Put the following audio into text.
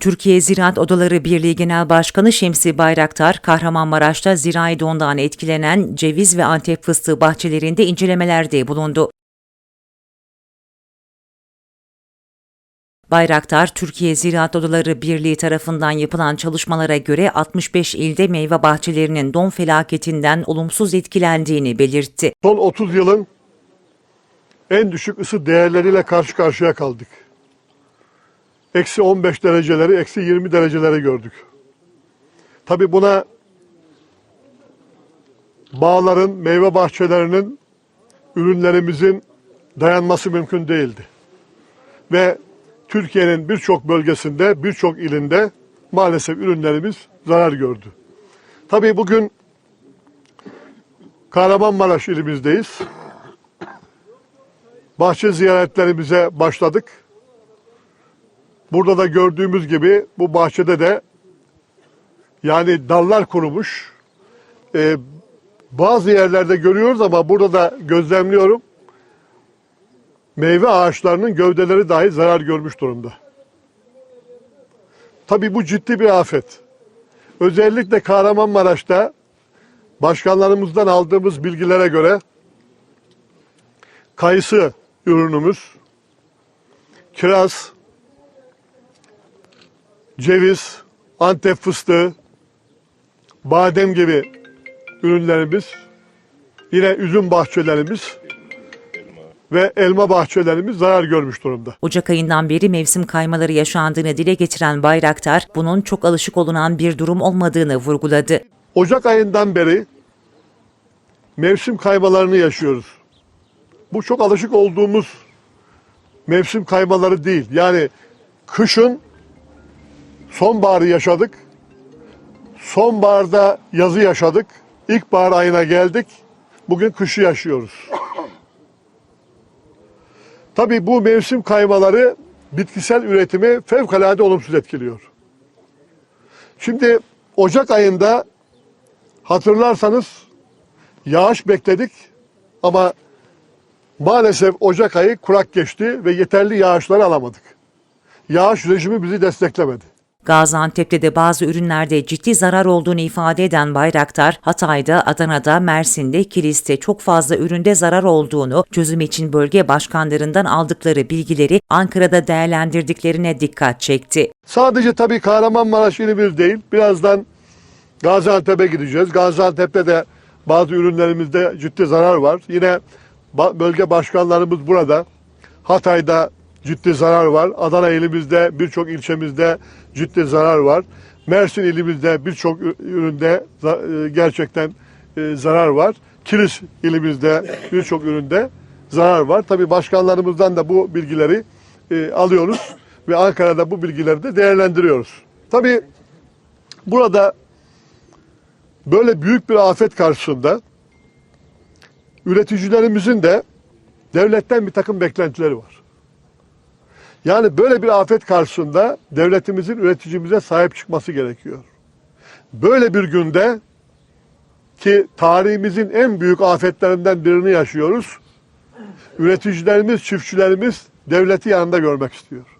Türkiye Ziraat Odaları Birliği Genel Başkanı Şemsi Bayraktar, Kahramanmaraş'ta zirai dondan etkilenen ceviz ve antep fıstığı bahçelerinde incelemelerde bulundu. Bayraktar, Türkiye Ziraat Odaları Birliği tarafından yapılan çalışmalara göre 65 ilde meyve bahçelerinin don felaketinden olumsuz etkilendiğini belirtti. Son 30 yılın en düşük ısı değerleriyle karşı karşıya kaldık. Eksi 15 dereceleri, eksi 20 dereceleri gördük. Tabi buna bağların, meyve bahçelerinin, ürünlerimizin dayanması mümkün değildi. Ve Türkiye'nin birçok bölgesinde, birçok ilinde maalesef ürünlerimiz zarar gördü. Tabii bugün Kahramanmaraş ilimizdeyiz. Bahçe ziyaretlerimize başladık. Burada da gördüğümüz gibi bu bahçede de yani dallar kurumuş. Ee, bazı yerlerde görüyoruz ama burada da gözlemliyorum. Meyve ağaçlarının gövdeleri dahi zarar görmüş durumda. Tabii bu ciddi bir afet. Özellikle Kahramanmaraş'ta başkanlarımızdan aldığımız bilgilere göre kayısı ürünümüz, kiraz, ceviz, antep fıstığı, badem gibi ürünlerimiz, yine üzüm bahçelerimiz ve elma bahçelerimiz zarar görmüş durumda. Ocak ayından beri mevsim kaymaları yaşandığını dile getiren Bayraktar, bunun çok alışık olunan bir durum olmadığını vurguladı. Ocak ayından beri mevsim kaymalarını yaşıyoruz. Bu çok alışık olduğumuz mevsim kaymaları değil. Yani kışın sonbaharı yaşadık. Sonbaharda yazı yaşadık. İlkbahar ayına geldik. Bugün kışı yaşıyoruz. Tabii bu mevsim kaymaları bitkisel üretimi fevkalade olumsuz etkiliyor. Şimdi Ocak ayında hatırlarsanız yağış bekledik ama maalesef Ocak ayı kurak geçti ve yeterli yağışları alamadık. Yağış rejimi bizi desteklemedi. Gaziantep'te de bazı ürünlerde ciddi zarar olduğunu ifade eden Bayraktar, Hatay'da, Adana'da, Mersin'de, Kilis'te çok fazla üründe zarar olduğunu, çözüm için bölge başkanlarından aldıkları bilgileri Ankara'da değerlendirdiklerine dikkat çekti. Sadece tabii Kahramanmaraş ilimiz değil. Birazdan Gaziantep'e gideceğiz. Gaziantep'te de bazı ürünlerimizde ciddi zarar var. Yine bölge başkanlarımız burada. Hatay'da ciddi zarar var. Adana ilimizde birçok ilçemizde ciddi zarar var. Mersin ilimizde birçok üründe e, gerçekten e, zarar var. Kilis ilimizde birçok üründe zarar var. Tabii başkanlarımızdan da bu bilgileri e, alıyoruz ve Ankara'da bu bilgileri de değerlendiriyoruz. Tabii burada böyle büyük bir afet karşısında üreticilerimizin de devletten bir takım beklentileri var. Yani böyle bir afet karşısında devletimizin üreticimize sahip çıkması gerekiyor. Böyle bir günde ki tarihimizin en büyük afetlerinden birini yaşıyoruz. Üreticilerimiz, çiftçilerimiz devleti yanında görmek istiyor.